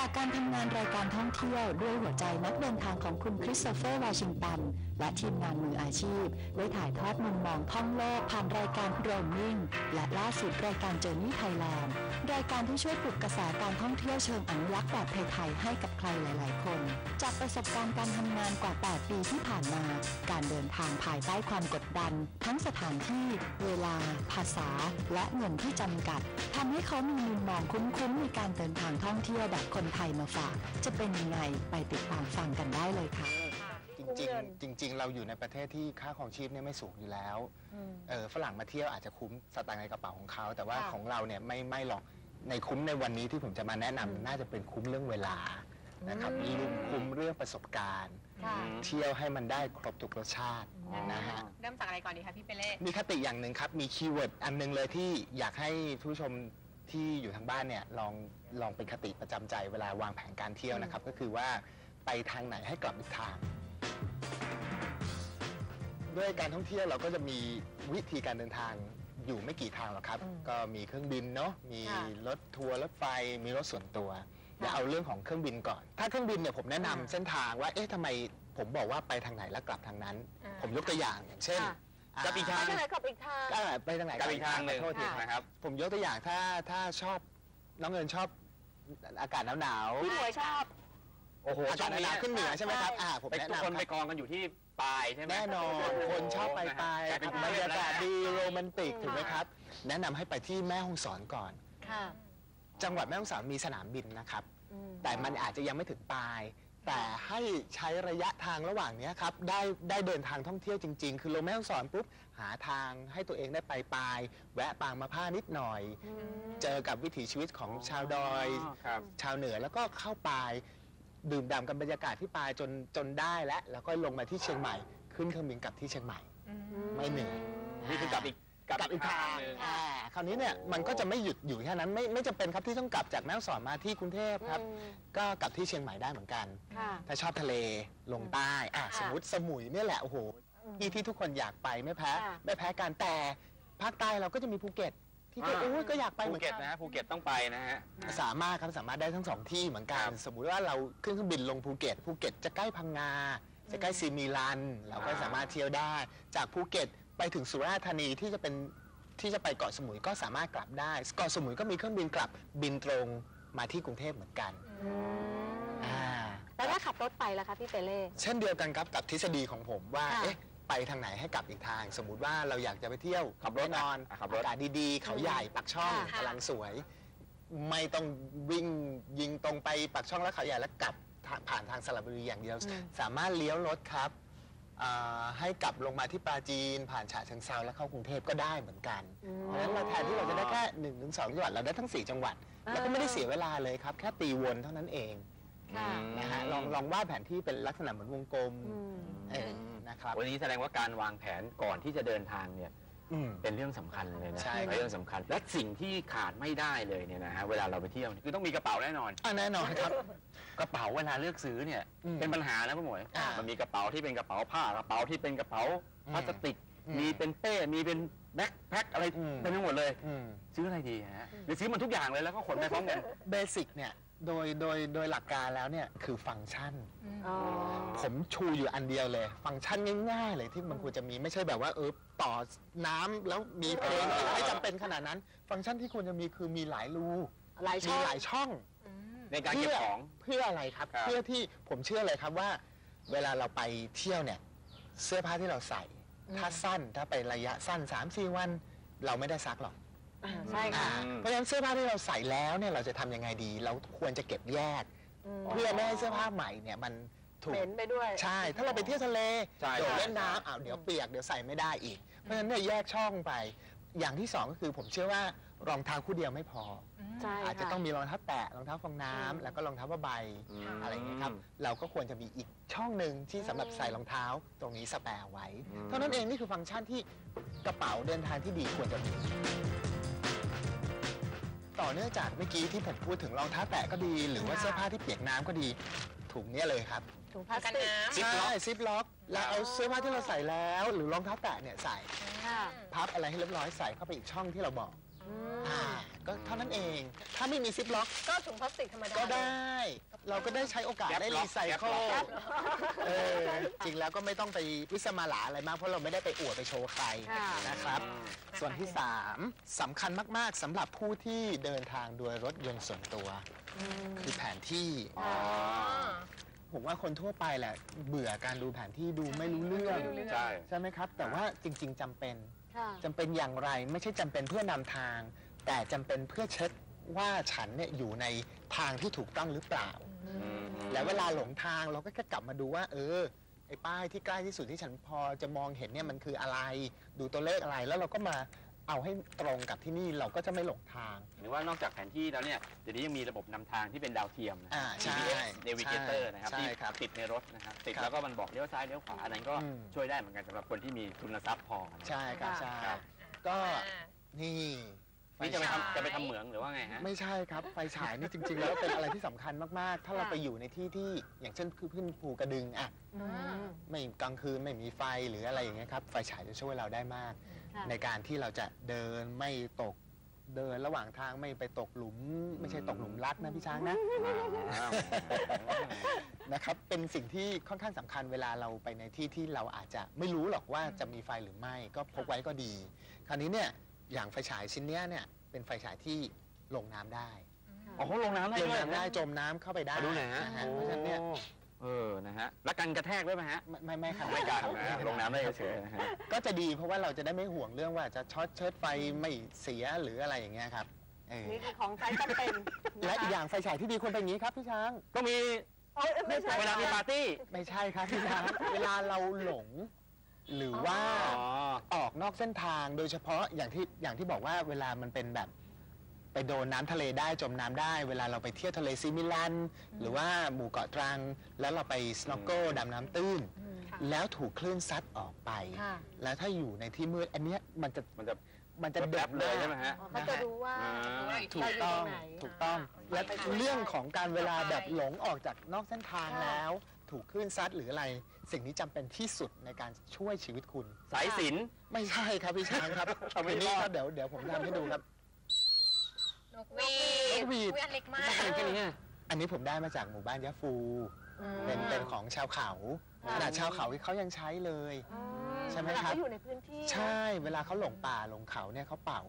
จากการทำงานรายการท่องเที่ยวด้วยหัวใจนักเดินทางของคุณคริสโตเฟอร์วาชิงตัน และทีมงานมืออาชีพ ได้ถ่ายทอดมุมมองท่องโลกผ่านรายการโรมมิ่งและล่าสุดรายการเจอร์นี่ไทยแลนด์รายการที่ช่วยปลุกกระแสการท่องเที่ยวเชิงอนุรักษ์แบบไทยๆให้กับใครหลาย ๆ คน จากประสบการณ์การทำงานกว่า 8 ปีที่ผ่านมา การเดินทางภายใต้ความกดดัน ทั้งสถานที่ เวลา ภาษา และเงินที่จำกัดทำให้เขามีมุมมองคุ้นๆในการเดินทางท่องเที่ยวแบบคนไทยมาฝาก จะเป็นยังไงไปติดตามฟังกันได้เลยค่ะ ริงๆจริง ๆ เราอยู่ในประเทศที่ค่าของชีพเนี่ยไม่สูงอยู่แล้วเออฝรั่งมาเที่ยวอาจจะคุ้มสตางค์ในกระเป๋าของเขา แต่ว่าค่ะ ของเราเนี่ยไม่ไม่หรอกในคุ้มในวันนี้ที่ผมจะมาแนะนำน่าจะเป็นคุ้มเรื่องเวลานะครับลุมคุ้มเรื่องประสบการณ์ ค่ะ เที่ยวให้มันได้ครบทุกรสชาตินะฮะ เริ่มจากอะไรก่อนดีคะพี่เปเล่ มีคติอย่างหนึ่งครับ มีคีย์เวิร์ดอันหนึงเลยที่อยากให้ผู้ชมที่อยู่ทางบ้านเนี่ยลองลองเป็นคติประจำใจเวลาวางแผนการเที่ยวนะครับ ก็คือว่าไปทางไหนให้กลับอีกทาง ด้วยการท่องเที่ยวเราก็จะมีวิธีการเดินทางอยู่ไม่กี่ทางหรอกครับก็มีเครื่องบินเนาะมีค่ะรถทัวร์รถไฟมีรถส่วนตัวเดี๋ยวเอาเรื่องของเครื่องบินก่อน ถ้าเครื่องบินเนี่ยผมแนะนำอ่า เส้นทางว่าเอ๊ะทำไมผมบอกว่าไปทางไหนแล้วกลับทางนั้นผมยกตัวอย่างอย่างเช่นค่ะ อ่ากับอีกทาง ไปไหนกลับอีกทาง อ่าไปทางไหนกับอีกทางหนึ่งขอโทษทีค่ะ นะครับ ผมยกตัวอย่างถ้าถ้าชอบน้องเอิญชอบอากาศหนาวพี่หมวยชอบ โอ้โหๆอากาศหนาวๆขึ้นเหนือใช่ไหมครับใช่อ่าผมไปแนะทุกนำคนไปครับกองกันอยู่ที่ปลายใช่ไหมแน่นอนคนชอบไปไปกลายเป็นบรรยากาศดีโรแมนติกอืมถูกไหมครับ แนะนำให้ไปที่แม่ฮ่องสอนก่อน ค่ะจังหวัดแม่ฮ่องสอนมีสนามบินนะครับ อืมแต่มันอาจจะยังไม่ถึงปลาย แต่ให้ใช้ระยะทางระหว่างเนี้ยครับ ได้ได้เดินทางท่องเที่ยวจริง ๆ คือลงแม่ฮ่องสอนปุ๊บ หาทางให้ตัวเองได้ไปปลาย แวะปางมาผ้านิดหน่อยเจอกับวิถีชีวิตของชาวดอย ครับ ชาวเหนือแล้วก็เข้าปลาย ดื่มด่ำกับบรรยากาศที่ปลายจนจนได้แล้วแล้วก็ลงมาที่เชียงใหม่ ขึ้นเครื่องบินกลับที่เชียงใหม่ ไม่เหนื่อย นี่คือกลับอีกกลับอีกทางหนึ่ง อ่าคราวนี้เนี่ยมันก็จะไม่หยุดอยู่แค่นั้นไม่ไม่จำเป็นครับที่ต้องกลับจากแม่ฮ่องสอนมาที่กรุงเทพครับอืมก็กลับที่เชียงใหม่ได้เหมือนกัน ค่ะ ถ้าชอบทะเลลงใต้อะค่ะสมมติสมุยเนี่ยแหละโอ้โหที่ที่ทุกคนอยากไปไม่แพ้ค่ะ ไม่แพ้กันแต่ภาคใต้เราก็จะมีภูเก็ต ที่ก็อ่าโอ้ยก็อยากไปเหภูมือนเก็กัตนนะฮะภูเก็ตต้องไปนะฮะ สามารถครับสามารถได้ทั้งสองที่เหมือนกันครับสมมุติว่าเราขึ้นเครื่องบินลงภูเก็ตภูเก็ตจะใกล้พังงาจะใกล้ซีมิลัน เราก็อ่า สามารถเที่ยวได้ จากภูเก็ตไปถึงสุราษฎร์ธานีที่จะเป็นที่จะไปเกาะสมุยก็สามารถกลับได้เกาะสมุยก็มีเครื่องบินกลับบินตรงมาที่กรุงเทพเหมือนกันอ่า แล้วถ้าขับรถไปล่ะคะพี่เปเล่ เช่นเดียวกันครับกับทฤษฎีของผมว่าค่ะ เอ๊ะ ไปทางไหนให้กลับอีกทาง สมมุติว่าเราอยากจะไปเที่ยวขับรถแน่นอนอะขับรถ อากาศดีๆ เขาใหญ่ปักช่องค่ะกำลังสวย ไม่ต้องวิ่งยิงตรงไปปักช่องแล้วเขาใหญ่แล้วกลับทางผ่านทางสระบุรีอย่างเดียวสามารถเลี้ยวรถครับอ่าให้กลับลงมาที่ปราจีน ผ่านฉะเชิงเซาแล้วเข้ากรุงเทพก็ได้เหมือนกันเพราะฉะนั้นเราแทนที่เราจะได้แค่หนึ่งถึงสองจังหวัดเราได้ทั้งสี่จังหวัดแล้วก็ไม่ได้เสียเวลาเลยครับ แค่ตีวนเท่านั้นเองค่ะ นะฮะลองลองวาดแผนที่เป็นลักษณะเหมือนวงกลมอืม เออ นะครับ วันนี้แสดงว่าการวางแผนก่อนที่จะเดินทางเนี่ยอืม เป็นเรื่องสำคัญเลยนะใช่เป็นเรื่องสำคัญ และสิ่งที่ขาดไม่ได้เลยเนี่ยนะฮะเวลาเราไปเที่ยวคือต้องมีกระเป๋าแน่นอน อะแน่นอนครับ กระเป๋าเวลาเลือกซื้อเนี่ยอืมเป็นปัญหานะพี่หมวยอ่ามัมันมีกระเป๋าที่เป็นกระเป๋าผ้ากระเป๋าที่เป็นกระเป๋าอืมพลาสติก อืมมีเป็นเป้ มีเป็นแบ็คแพ็คอะไรอืม เต็มไปหมดเลย อืม ซื้ออะไรดีฮะหรือซื้อมันทุกอย่างเลยแล้วก็ขนไปพร้อมกัน เบสิกเนี่ย โดยโดยโดยหลักการแล้วเนี่ยคือฟังก์ชัน อ๋อ ผมชูอยู่อันเดียวเลย ฟังก์ชันง่ายๆเลยที่มันควรจะมีไม่ใช่แบบว่าเออต่อน้ำแล้วมีเพลงไม่จำเป็นขนาดนั้น ฟังก์ชันที่ควรจะมีคือมีหลายรูหลายช่มีองหลายช่องในการเก็บของ เพื่ออะไรครับ ครับ เพื่อที่ผมเชื่อเลยครับว่า เวลาเราไปเที่ยวเนี่ย เสื้อผ้าที่เราใส่ถ้าสั้นถ้าไประยะสั้น3-4วัน เราไม่ได้ซักหรอก อ่าใช่ค่ะอ่าเพราะฉะนั้นเสื้อผ้าที่เราใส่แล้วเนี่ยเราจะทำยังไงดี เราควรจะเก็บแยก มเพื่อไม่ให้เสื้อผ้าใหม่เนี่ยมันถูกเหม็นไปด้วย ใช่ ถ้าเราไปเที่ยวทะเลใช่ โดดใช่เล่นน้ำอ้าวเดี๋ยวเปียกเดี๋ยวใส่ไม่ได้อีก เพราะฉะนั้นเนี่ยแยกช่องไป อย่างที่สองก็คือผมเชื่อว่ารองเท้าคู่เดียวไม่พอ ใช่อาจจะค่ต้องมีรองเท้าแตะรองเท้าฟองน้ำอืม แล้วก็รองเท้าผ้าใบอืมอะไรอย่างเงี้ยครับเราก็ควรจะมีอีกช่องหนึ่งที่สำหรับใส่รองเท้าตรงนี้สแปร์ไว้ อืม เท่านั้นเองนี่คือฟังก์ชันที่กระเป๋าเดินทางที่ดีควรจะมีต่อ เนื่องจากเมื่อกี้ที่ผมพูดถึงรองเท้าแตะก็ดี หรือว่าค่ะเสื้อผ้าที่เปียกน้ำก็ดี ถุงเนี้ยเลยครับถุงพลาสกันติกน้ำ ซิปล็อกซิปล็อกแล้วเอาเสื้อผ้าที่เราใส่แล้ว หรือรองเท้าแตะเนี่ยใส่ค่ะพับอะไรให้เรียบร้อยใส่เข้าไปอีกช่องที่เราบอกอืมอ่า ก็เท่านั้นเอง ถ้าไม่มีซิปล็อกก็ถุงพลาสติกธรรมดาก็ได้ เราก็ได้ใช้โอกาสแก๊ปได้ล็อรีกไซแก๊ปเคิลล็อกเออจริงแล้วก็ไม่ต้องไปวิสมาหลาอะไรมาก เพราะเราไม่ได้ไปอวดไปโชว์ใครค่ะนะครับ ส่วนที่ 3สำคัญมากๆสำหรับผู้ที่เดินทางโดยรถยนต์ส่วนตัว คือแผนที่อ๋อผมว่าคนทั่วไปแหละเบื่อการดูแผนที่ดูไม่รู้เรื่องไม่รู้เรื่องใช่ใช่ไหมครับ แต่ว่าจริง ๆจำเป็นค่ะจำเป็นอย่างไรไม่ใช่จำเป็นเพื่อนำทาง แต่จำเป็นเพื่อเช็คว่าฉันเนี่ยอยู่ในทางที่ถูกต้องหรือเปล่า แล้วเวลาหลงทางเราก็แค่กลับมาดูว่า เออไอ้ป้ายที่ใกล้ที่สุดที่ฉันพอจะมองเห็นเนี่ยมันคืออะไร ดูตัวเลขอะไรแล้วเราก็มาเอาให้ตรงกับที่นี่เราก็จะไม่หลงทาง หรือว่านอกจากแผนที่แล้วเนี่ยเดี๋ยวนี้ยังมีระบบนำทางที่เป็นดาวเทียมนะ อ่าใช่ GPS Navigator นะครับใช่ที่ครับ ติดในรถนะครับติดครับแล้วก็มันบอกเลี้ยวซ้ายเลี้ยวขวาอันนั้นก็อืม ช่วยได้เหมือนกันสำหรับคนที่มีทุนทรัพย์พอนะใช่ครับ ใช่ครับก็นี่ นี่จะไปไฟฉายทำจะไปทำเหมืองหรือว่าไงฮะ ไม่ใช่ครับ ไฟฉายนี่จริง ๆ แล้วเป็นอะไรที่สำคัญมาก ๆ ถ้าเราค่ะไปอยู่ในที่ที่อย่างเช่นคือพื้นภูกระดึงอะอืม ไม่กลางคืนไม่มีไฟหรืออะไรอย่างเงี้ยครับ ไฟฉายจะช่วยเราได้มาก ค่ะ ในการที่เราจะเดินไม่ตกเดินระหว่างทางไม่ไปตกหลุม ไม่ใช่ตกหลุมรักนะพี่ช้างนะอ้าวนะครับ เป็นสิ่งที่ค่อนข้างสำคัญเวลาเราไปในที่ที่เราอาจจะไม่รู้หรอกว่าจะมีไฟหรือไม่ ก็พกไว้ก็ดี คราวนี้เนี่ย อย่างไฟฉายชิ้นเนี้ยเนี่ยเป็นไฟฉายที่ลงน้ำได้อ๋อเขาลงน้ำได้ลงด้วยน้ำได้จมน้ำเข้าไปได้ขอดูหน่อยฮะนะฮะเพราะฉะนั้นเนี่ยเออนะฮะแล้วกันกระแทกด้วยไหมฮะ ไม่ไม่ไม่ครับ ไม่กันนะฮะลงน้ำได้เฉยๆนะฮะ ก็จะดีเพราะว่าเราจะได้ไม่ห่วงเรื่องว่าจะช็อตเชิดไฟไม่เสียหรืออะไรอย่างเงี้ยครับเออนี่คือของใช้จำเป็นและอีกอย่างไฟฉายที่ดีควรเป็นอย่างนี้ครับพี่ช้าง ก็มีโอ๊ยไม่ใช่เวลามีปาร์ตี้ ไม่ใช่ครับพี่ช้าง เวลาเราหลง หรือว่าอ๋อออกนอกเส้นทางโดยเฉพาะอย่างที่อย่างที่บอกว่าเวลามันเป็นแบบ ไปโดนน้ำทะเลได้จมน้ำได้ เวลาเราไปเที่ยวทะเลซิมิลัน หรือว่าหมู่เกาะตรัง แล้วเราไปสโนว์เกิลดำน้ำตื้นอืมค่ะแล้วถูกคลื่นซัดออกไป ค่ะแล้วถ้าอยู่ในที่มืดอันเนี้ยมันจะมันจะ มันจะแบเด็บเลยใช่ไหมฮะอ๋อเขาจะรู้ว่าอ่า ถูกต้อง เรายู่รไหนถูกต้อง และไปช่วยเรื่องของการเวลาแบบหลงออกจากนอกเส้นทางค่ะแล้ว ถูกคลื่นซัดหรืออะไร สิ่งนี้จำเป็นที่สุดในการช่วยชีวิตคุณ สายสิน ไม่ใช่ครับพี่ช้างครับเอาไม่อันนี้รอดครับเดี๋ยวเดี๋ยวผมทำให้ดูครับนกหวีนกหวีด อุ๊ยอันเล็กมากแค่นี้ไงอันนี้ผมได้มาจากหมู่บ้านยะฟู อืมเป็นเป็นของชาวเขาค่ะขนาดชาวเขาที่เขายังใช้เลยอืใช่ไหมเวลาครับ เขาอยู่ในพื้นที่ ใช่เวลาเขาหลงป่าหลงเขาเนี่ยเขาเป่า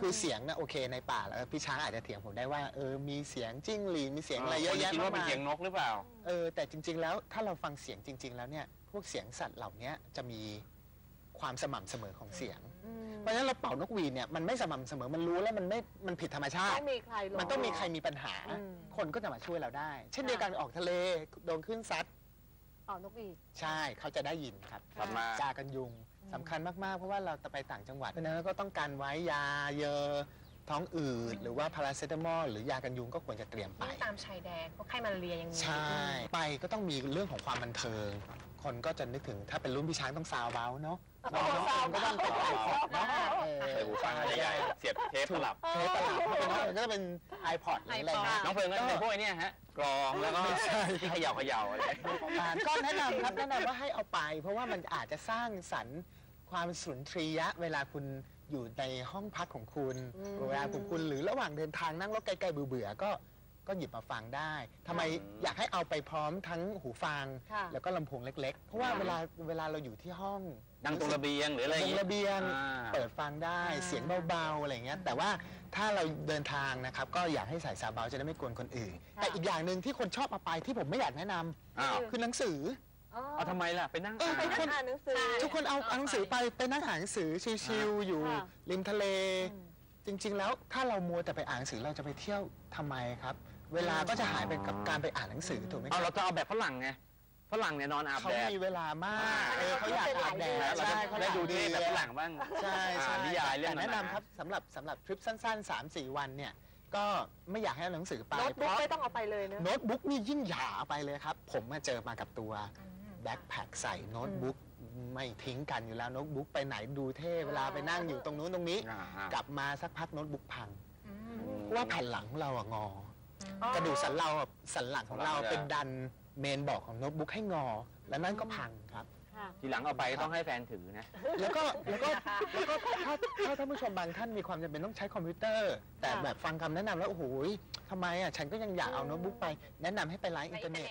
คือเสียงนะโอเคในป่าแล้วพี่ช้างอาจจะเถียงผมได้ว่าเออมีเสียงจิ้งหรีดมีเสียงอะไรเยอะแยะคิดมาว่ากเป็นมายเสียงนกหรือเปล่าเออแต่จริง ๆ แล้วถ้าเราฟังเสียงจริง ๆ แล้วเนี่ยพวกเสียงสัตว์เหล่านี้จะมีความสม่ำเสมอของเสียงอืมเพราะฉะนั้นเราเป่านกหวีดเนี่ยมันไม่สม่ำเสมอมันรู้แล้วมันไม่มันผิดธรรมชาต้ติองมีใครหลงมันต้องมีใครมีปัญหาอืมคนก็จะมาช่วยเราได้ เช่นเดียวกันออกทะเลโดนคลื่นซัดอ๋อนกหวีดใช่เขาจะได้ยินครับครับมาจากันยุง สำคัญมาก ๆ เพราะว่าเราจะไปต่างจังหวัดเพราะฉะนั้นเราก็ต้องการไว้ยาเยอะท้องอืดหรือว่าพาราเซตามอลหรือยากันยุงก็ควรจะเตรียมไป ยิ่งตามชายแดนพวกไข้มาลาเรียยังมีใช่ ไปก็ต้องมีเรื่องของความบันเทิง คนก็จะนึกถึงถ้าเป็นรุ่นพี่ช้างต้องซาวเบาเนาะโอ้น้องซาวๆก็ต้องเป็นไอพอดเนาะเออใส่หูฟังใหญ่ๆเสียบเทปสลับ เทปตลับเพราะว่ามันก็จะเป็น iPod หรืออะไรนะ น้องเฟิร์นก็เป็นพวกไอ้เนี่ยฮะกรองแล้วก็ไม่ใช่ที่เขย่าเขย่าอะไรอ่านก็แนะนำครับแนะนำว่าให้เอาไป เพราะว่ามันอาจจะสร้างสรรค์ ความสุนทรียะ เวลาคุณอยู่ในห้องพักของคุณอืมเวลาของคุณหรือระหว่างเดินทางนั่งรถไกลๆเบื่อๆก็ก็หยิบมาฟังได้ทำไมอยากให้เอาไปพร้อมทั้งหูฟังค่ะแล้วก็ลำโพงเล็ก ๆ เพราะว่าเวลาเวลาเราอยู่ที่ห้องนั่งตรงระเบียงหรืออะไรอตย่างรงเงี้ยระเบียงอ่าเปิดฟังได้อ่าเสียงเบาๆอะไรอย่างเงี้ยแต่ว่าถ้าเราเดินทางนะครับก็อยากให้ใส่ซาวเบาจะได้ไม่กวนคนอื่น แต่อีกอย่างหนึ่งที่คนชอบเอาไปที่ผมไม่อยากแนะนำอ้าวคือหนังสืออ๋อ เอาทำไมล่ะไปนั่งเอออ่านไปนั่งอ่านหนังสือ ทุกคนเอาเอาหนังสือไปไปนั่งอ่านหนังสือชิวๆอยู่ค่ะ ริมทะเลอืมจริง ๆ แล้วถ้าเรามัวแต่ไปอ่านหนังสือเราจะไปเที่ยวทำไมครับ เวลาก็จะหายไปกับการไปอ่านหนังสือถูกไหมคเอารับเราจะเอาแบบฝรั่งไงฝรั่งเนี่ยนอนอาบเขาแดดมีเวลามากเออเขาอยากอาบแดดแล้วเราใช่จะเขาได้อยากดูดูดีดีแบบฝรั่งบ้างใช่ใช่อ่านนิยายเรื่องแต่แนะหนาๆนำครับสำหรับสำหรบทริปสั้นๆ3-4วันเนี่ยก็ไม่อยากให้เอาหนังสือไปโน้ตเพบุ๊กราะ ไม่ต้องเอาไปเลยเนอะ โน้ตบุ๊กนี่ยิ่งหยาเอาไปเลยครับ ผมมาเจอมากับตัว แบ็คแพคใส่โน้ตบุ๊กไม่ทิ้งกันอยู่แล้วโน้ตบุ๊กไปไหนดูเท่เวลาไปนั่งอยู่ตรงนู้นตรงนี้อ่ากลับมาสักพักโน้ตบุ๊กพังอืมเพราะว่าแผ่นหลังของเราอะงออ๋อกระดูกสันเราอะสันหลังของเราสันหลังจะเป็นดันเมนบอกของโน้ตบุ๊กให้งอ แล้วนั่นก็พังครับค่ะค่ะทีหลังเอาไปต้องให้แฟนถือนะ แล้วก็แล้วก็แล้วก็ถ้าถ้าท่านผู้ชมบางท่านมีความจำเป็นต้องใช้คอมพิวเตอร์ แต่ค่ะแบบฟังคำแนะนำแล้วโอ้โหทำไมอะฉันก็ยังอยากเอาโน้ตบุ๊กไป แนะนำให้ไปไลน์อินเทอร์เน็ต